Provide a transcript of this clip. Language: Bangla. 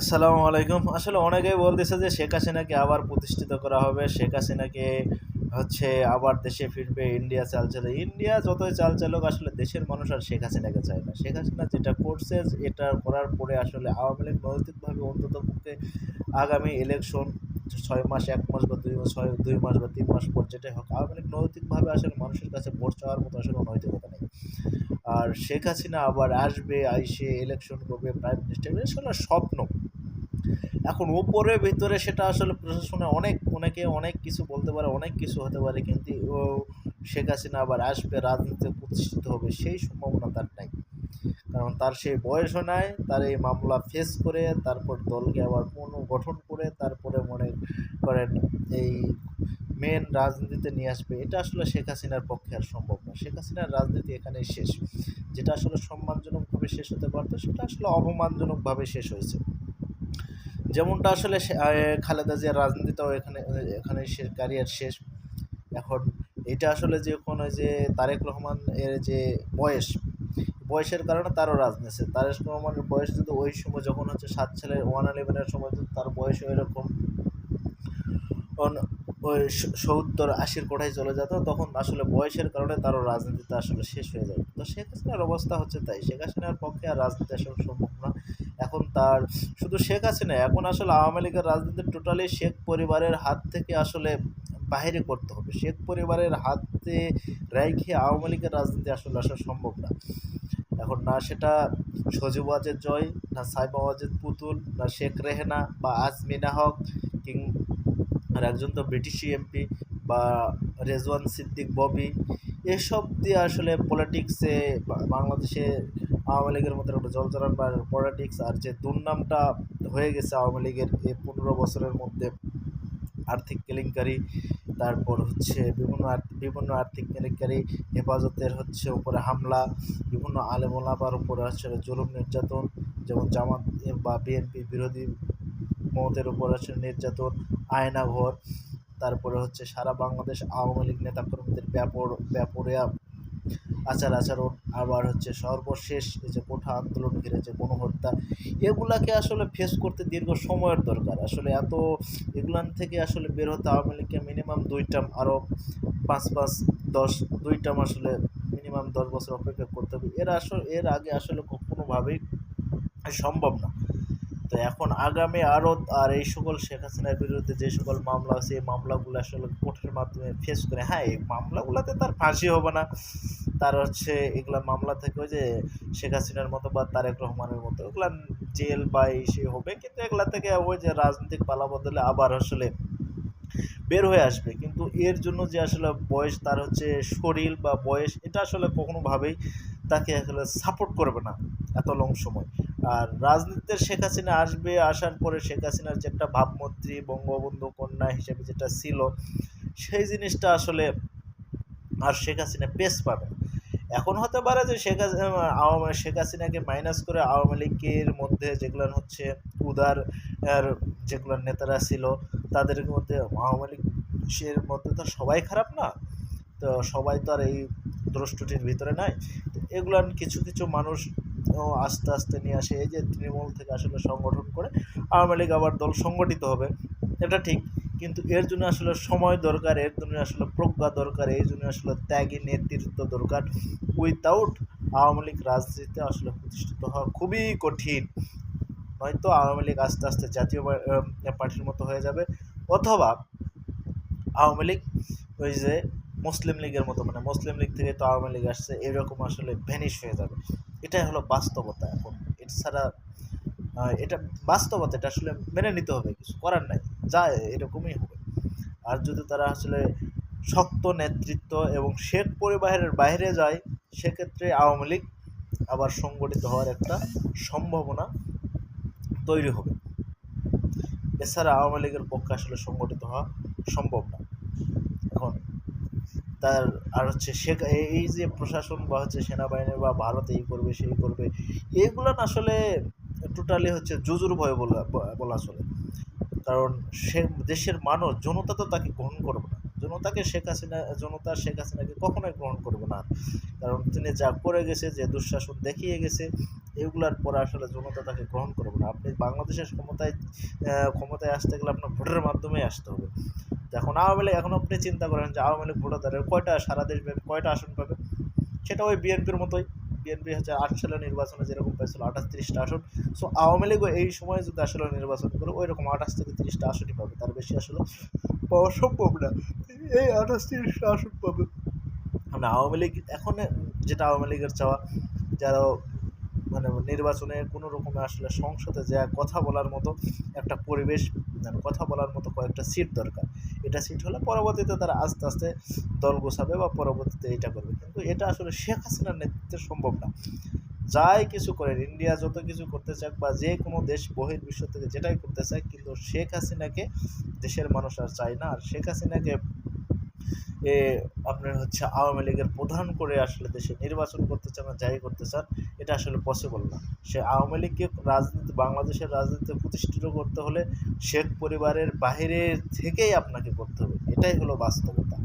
আসসালামু আলাইকুম। আসলে অনেকেই বলতেছে যে শেখ হাসিনাকে আবার প্রতিষ্ঠিত করা হবে। শেখ হাসিনাকে হচ্ছে আবার দেশে ফিরবে, ইন্ডিয়া চাল চালে ইন্ডিয়া যতই চাল চালুক আসলে দেশের মানুষ আর শেখ হাসিনাকে চায় না। শেখ হাসিনা যেটা করছে, এটা করার পরে আসলে আওয়ামী লীগ নৈতিকভাবে অন্তত পক্ষে আগামী ইলেকশন ছয় মাস, এক মাস বা দুই ছয়, দুই মাস বা তিন মাস পর যেটাই হোক, আওয়ামী লীগ নৈতিকভাবে আসলে মানুষের কাছে ভোট চাওয়ার মতো আসলে নৈতিকতা নেই। আর শেখ হাসিনা আবার আসবে, আইসে ইলেকশন করবে প্রাইম মিনিস্টার আসলে স্বপ্ন। এখন উপরে ভিতরে সেটা আসলে প্রশাসনে অনেক, অনেকে অনেক কিছু বলতে পারে, অনেক কিছু হতে পারে, কিন্তু শেখ হাসিনা আবার আসবে, রাজনীতিতে প্রতিষ্ঠিত হবে সেই সম্ভাবনা তার নাই। কারণ তার সেই বয়সও নাই, তার এই মামলা ফেস করে, তারপর দলকে আবার পুনর্গঠন করে, তারপরে মনে করেন এই মেন রাজনীতিতে নিয়ে আসবে। এটা আসলে শেখ হাসিনার পক্ষে আর সম্ভব না। শেখ হাসিনার রাজনীতি এখানেই শেষ। যেটা আসলে সম্মানজনকভাবে শেষ হতে পারতো, সেটা আসলে অপমানজনকভাবে শেষ হয়েছে। যেমনটা আসলে খালেদা জিয়ার রাজনীতিটাও এখানে এখানে ক্যারিয়ার শেষ। এখন এটা আসলে যে কোনো যে তারেক রহমান এর যে বয়স, বয়সের কারণে তারও রাজনীতি তারেক রহমানের বয়স যদি ওই সময় যখন হচ্ছে সাত সালের ওয়ান ইলেভেনের সময় যদি তার বয়স ওই অন- ওই সত্তর আশির কোঠায় চলে যেত, তখন আসলে বয়সের কারণে তারও রাজনীতিতে আসলে শেষ হয়ে যায়। তো শেখ হাসিনার অবস্থা হচ্ছে তাই। শেখ হাসিনার পক্ষে আর রাজনীতি আসলে সম্ভব না। এখন তার শুধু শেখ হাসিনা এখন আসলে আওয়ামী লীগের রাজনীতি টোটালি শেখ পরিবারের হাত থেকে আসলে বাহিরে করতে হবে। শেখ পরিবারের হাতে রেখে আওয়ামী লীগের রাজনীতি আসলে আসা সম্ভব না। এখন না সেটা সজীব ওয়াজেদ জয়, না সাইবা ওয়াজেদ পুতুল, না শেখ রেহেনা বা আজমিনা হক কিং আর একজন তো ব্রিটিশ এমপি বা রেজওয়ান সিদ্দিক ববি, এসব দিয়ে আসলে পলিটিক্সে বাংলাদেশে আওয়ামী লীগের মধ্যে একটা জলচরণ বা পলিটিক্স আর যে দুর্নামটা হয়ে গেছে আওয়ামী লীগের এই পনেরো বছরের মধ্যে আর্থিক কেলেঙ্কারি, তারপর হচ্ছে বিভিন্ন বিভিন্ন আর্থিক কেলেঙ্কারি, হেফাজতের হচ্ছে উপরে হামলা, বিভিন্ন আলেমোলাবার উপরে হচ্ছে জুলুম নির্যাতন, যেমন জামাত বা বিএনপি বিরোধী মতের উপর আছে নির্যাতন, আয়নাঘর, তারপরে হচ্ছে সারা বাংলাদেশ আওয়ামী লীগ নেতাকর্মীদের ব্যাপর ব্যাপরিয়া আচার আচরণ, আবার হচ্ছে সর্বশেষ যে কোঠা আন্দোলন ঘিরে যে গণহত্যা, এগুলাকে আসলে ফেস করতে দীর্ঘ সময়ের দরকার। আসলে এত এগুলান থেকে আসলে বের হতে আওয়ামী লীগকে মিনিমাম দুই টার্ম আরও পাঁচ পাঁচ, দশ দুই টার্ম আসলে মিনিমাম দশ বছর অপেক্ষা করতে হবে। এর আসলে, এর আগে আসলে কোনোভাবেই সম্ভব না। তো এখন আগামী আরও আর এই সকল শেখ হাসিনার বিরুদ্ধে যে সকল মামলা আছে, এই মামলাগুলো আসলে কোর্টের মাধ্যমে ফেস করে। হ্যাঁ এই মামলাগুলোতে তার ফাঁসি হবে না। তার হচ্ছে এগুলা মামলা থেকে যে শেখ হাসিনার মতো বা তারেক রহমানের মতো, এগুলা জেল বা এই সে হবে। কিন্তু এগুলা থেকে ওই যে রাজনৈতিক পালা বদলে আবার আসলে বের হয়ে আসবে। কিন্তু এর জন্য যে আসলে বয়স, তার হচ্ছে শরীর বা বয়স, এটা আসলে কখনোভাবেই তাকে আসলে সাপোর্ট করবে না এত লং সময়। আর রাজনীতিতে শেখ হাসিনা আসবে, আসার পরে শেখ হাসিনার যে একটা ভাবমূর্তি, বঙ্গবন্ধু কন্যা হিসেবে যেটা ছিল, সেই জিনিসটা আসলে আর শেখ হাসিনা পেস পাবে এখন হতে পারে যে শেখ হাসিনা শেখ হাসিনাকে মাইনাস করে আওয়ামী লীগের মধ্যে যেগুলো হচ্ছে উদার যেগুলো নেতারা ছিল, তাদের মধ্যে আওয়ামী লীগের মধ্যে তো সবাই খারাপ না। তো সবাই তো আর এই দ্রষ্টটির ভিতরে নাই। এগুলান কিছু কিছু মানুষ আস্তে আস্তে নিয়ে আসে। এই যে তৃণমূল থেকে আসলে সংগঠন করে আওয়ামী লীগ আবার দল সংগঠিত হবে। এটা ঠিক। কিন্তু এর জন্য আসলে সময় দরকার, এর জন্য আসলে প্রজ্ঞা দরকার, এই জন্য আসলে ত্যাগী নেতৃত্ব দরকার। উইথাউট আওয়ামী লীগ রাজনীতিতে আসলে প্রতিষ্ঠিত হওয়া খুবই কঠিন। নয়তো আওয়ামী লীগ আস্তে আস্তে জাতীয় পার্টির মতো হয়ে যাবে। অথবা আওয়ামী লীগ ওই যে মুসলিম লীগের মতো মানে মুসলিম লীগ থেকে তো আওয়ামী লীগ আসছে, এরকম আসলে ভ্যানিশ হয়ে যাবে। এটাই হলো বাস্তবতা এখন। এছাড়া এটা বাস্তবতা, এটা আসলে মেনে নিতে হবে, কিছু করার নাই, যা এরকমই হবে। আর যদি তারা আসলে শক্ত নেতৃত্ব এবং শেখ পরিবারের বাইরে যায়, সেক্ষেত্রে আওয়ামী লীগ আবার সংগঠিত হওয়ার একটা সম্ভাবনা তৈরি হবে। এছাড়া আওয়ামী লীগের পক্ষে আসলে সংগঠিত হওয়া সম্ভব না। তার, আর হচ্ছে সে, এই- যে প্রশাসন বা হচ্ছে সেনাবাহিনী বা ভারত এই করবে, সেই করবে, এগুলো আসলে টোটালি হচ্ছে জুজুর ভয় বলা বলা চলে। কারণ সে, দেশের মানুষ, জনতা তো তাকে গ্রহণ করবে না। জনতাকে শেখ হাসিনা, জনতা শেখ হাসিনাকে কখনোই গ্রহণ করবে না। কারণ তিনি যা করে গেছে, যে দুঃশাসন দেখিয়ে গেছে, এগুলার পরে আসলে জনতা তাকে গ্রহণ করবে না। আপনি বাংলাদেশের ক্ষমতায় ক্ষমতায় আসতে গেলে আপনার ভোটের মাধ্যমেই আসতে হবে। এখন আওয়ামী লীগ, এখন আপনি চিন্তা করেন যে আওয়ামী লীগ ভোটারদের কয়টা সারা দেশ দেশব্যাপী কয়টা আসন পাবে? সেটা ওই বিএনপির মতোই। বিএনপি হচ্ছে আট সালের নির্বাচনে যেরকম পাইছিল আঠাশ তিরিশটা আসন। সো আওয়ামী লীগও এই সময় যদি আসলে নির্বাচন করে ওই রকম আঠাশ থেকে তিরিশটা আসনই পাবে। তার বেশি আসলে পাওয়া সম্ভব না। এই আঠাশ তিরিশটা আসন পাবে। মানে আওয়ামী লীগ এখন যেটা আওয়ামী লীগের চাওয়া, যারা মানে নির্বাচনে কোনো রকমে আসলে সংসদে যা কথা বলার মতো একটা পরিবেশ মানে কথা বলার মতো কয়েকটা সিট দরকার। এটা সিট হলে পরবর্তীতে তারা আস্তে আস্তে দল গোছাবে বা পরবর্তীতে এটা করবে। কিন্তু এটা আসলে শেখ হাসিনার নেতৃত্বে সম্ভব না। যাই কিছু করেন, ইন্ডিয়া যত কিছু করতে চাক বা যে কোনো দেশ বহির্বিশ্ব থেকে যেটাই করতে চায় কিন্তু শেখ হাসিনাকে দেশের মানুষ আর চায় না। আর শেখ হাসিনাকে আপনার হচ্ছে আওয়ামী লীগের প্রধান করে আসলে দেশে নির্বাচন করতে চান না যাই করতে চান, এটা আসলে পসিবল না। সে আওয়ামী লীগকে রাজনীতি, বাংলাদেশের রাজনীতিতে প্রতিষ্ঠিত করতে হলে শেখ পরিবারের বাহিরে থেকেই আপনাকে করতে হবে। এটাই হলো বাস্তবতা।